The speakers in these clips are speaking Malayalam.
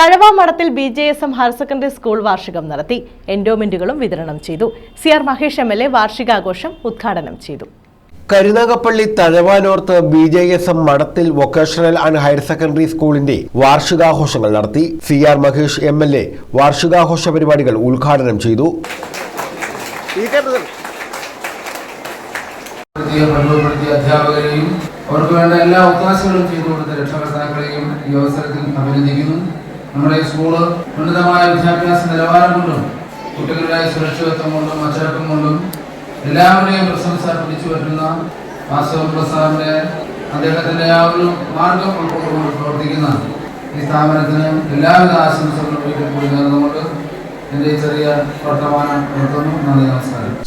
Thazhava Madathil B J S M higher secondary school വാർഷികം നടത്തി. എൻഡോമെന്റുകളും വിതരണം ചെയ്തു. C R Mahesh M L A വാർഷികാഘോഷം ഉദ്ഘാടനം ചെയ്തു. Karunagappally Thazhava North B J S M Madathil vocational and higher secondary സ്കൂളിന്റെ വാർഷികാഘോഷങ്ങൾ നടത്തി. C R Mahesh M L A വാർഷികാഘോഷ പരിപാടികൾ ഉദ്ഘാടനം ചെയ്തു. അധ്യാപകരെയും അവർക്ക് വേണ്ട എല്ലാ അവകാശങ്ങളും ചെയ്തു കൊടുത്ത രക്ഷകർത്താക്കളെയും ഈ അവസരത്തിൽ അഭിനന്ദിക്കുന്നു. നമ്മുടെ ഈ സ്കൂൾ ഉന്നതമായ വിദ്യാഭ്യാസ നിലവാരം കൊണ്ടും കുട്ടികളുടെ സുരക്ഷിതത്വം കൊണ്ടും അച്ചടക്കം കൊണ്ടും എല്ലാവരുടെയും പ്രശംസ പിടിച്ചു പറ്റുന്ന വാസവ പ്രസാദിന്റെ അദ്ദേഹത്തിന്റെ ആ ഒരു മാർഗം ഉൾക്കൊണ്ടുകൊണ്ട് പ്രവർത്തിക്കുന്ന ഈ സ്ഥാപനത്തിന് എല്ലാവിധ ആശംസകളും കൂടി നേർന്നുകൊണ്ട്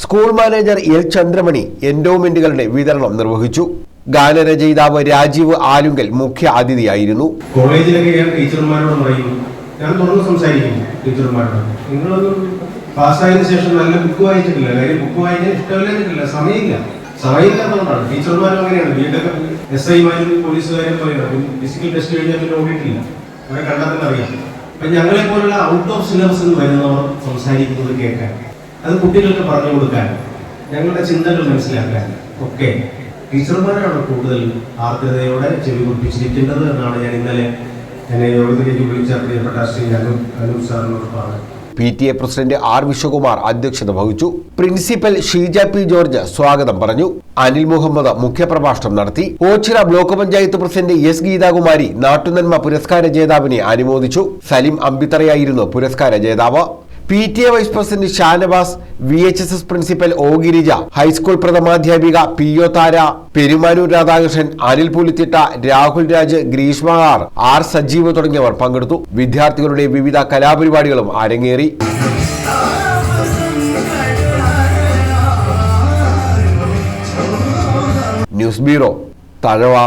സ്കൂൾ മാനേജർ എൽ ചന്ദ്രമണി എൻഡോമെന്റുകളുടെ വിതരണം നിർവഹിച്ചു. ഗാനരചയിതാവ് രാജീവ് ആലുങ്കൽ മുഖ്യ അതിഥിയായിരുന്നു. കോളേജിലൊക്കെ ഞാൻ ടീച്ചർമാരോട് പറയും ഞാൻ തുറന്ന് സംസാരിക്കും ടീച്ചർമാരോട്. നിങ്ങളൊന്നും പാസ്സായതിനു ശേഷം നല്ല ബുക്ക് വായിച്ചിട്ടില്ല. കാര്യം ബുക്ക് വായിക്കാൻ ഇഷ്ടമില്ലാഞ്ഞിട്ടില്ല സമയമില്ല. സമയമില്ലാത്തതുകൊണ്ടാണ് ടീച്ചർമാരും അങ്ങനെയാണ്. വീട്ടൊക്കെ എസ് ഐമാരും പോലീസുകാരും പോലെയാണ് ഫിസിക്കൽ ടെസ്റ്റ് കഴിഞ്ഞാൽ പിന്നെ ഓടിയിട്ടില്ല. അവരെ കണ്ടാൽ അറിയാം. അപ്പൊ ഞങ്ങളെ പോലുള്ള ഔട്ട് ഓഫ് സിലബസ് എന്ന് വരുന്നവർ സംസാരിക്കുന്നത് കേൾക്കാൻ അത് കുട്ടികൾക്ക് പറഞ്ഞു കൊടുക്കാൻ ഞങ്ങളുടെ ചിന്തകൾ മനസ്സിലാക്കാൻ ഒക്കെ ടീച്ചർമാരാണ് കൂടുതൽ ആർദ്രതയോടെ ചെവി കുറിപ്പിച്ചിരിക്കേണ്ടത് എന്നാണ് ഞാൻ ഇന്നലെ എന്നെ യോഗത്തിലേക്ക് വിളിച്ച പ്രിയപ്പെട്ട ശ്രീ അനു സാറിനോട് പറഞ്ഞത്. P T A president R Viswakumar അധ്യക്ഷത വഹിച്ചു. പ്രിൻസിപ്പൽ ഷീജ പി ജോർജ് സ്വാഗതം പറഞ്ഞു. അനിൽ മുഹമ്മദ് മുഖ്യപ്രഭാഷണം നടത്തി. Ochira block panchayat president S Geethakumari നാട്ടുനന്മ പുരസ്കാര ജേതാവിനെ അനുമോദിച്ചു. സലിം അമ്പിത്തറയായിരുന്നു പുരസ്കാര ജേതാവ്. P T A vice president Shanavas V H S S principal O Girija high school പ്രഥമാധ്യാപിക P O Thara Perumanoor Radhakrishnan Anil Pulithitta Rahul Raj Greeshma R R Sajeev തുടങ്ങിയവർ പങ്കെടുത്തു. വിദ്യാർത്ഥികളുടെ വിവിധ കലാപരിപാടികളും അരങ്ങേറി. News bureau Thazhava.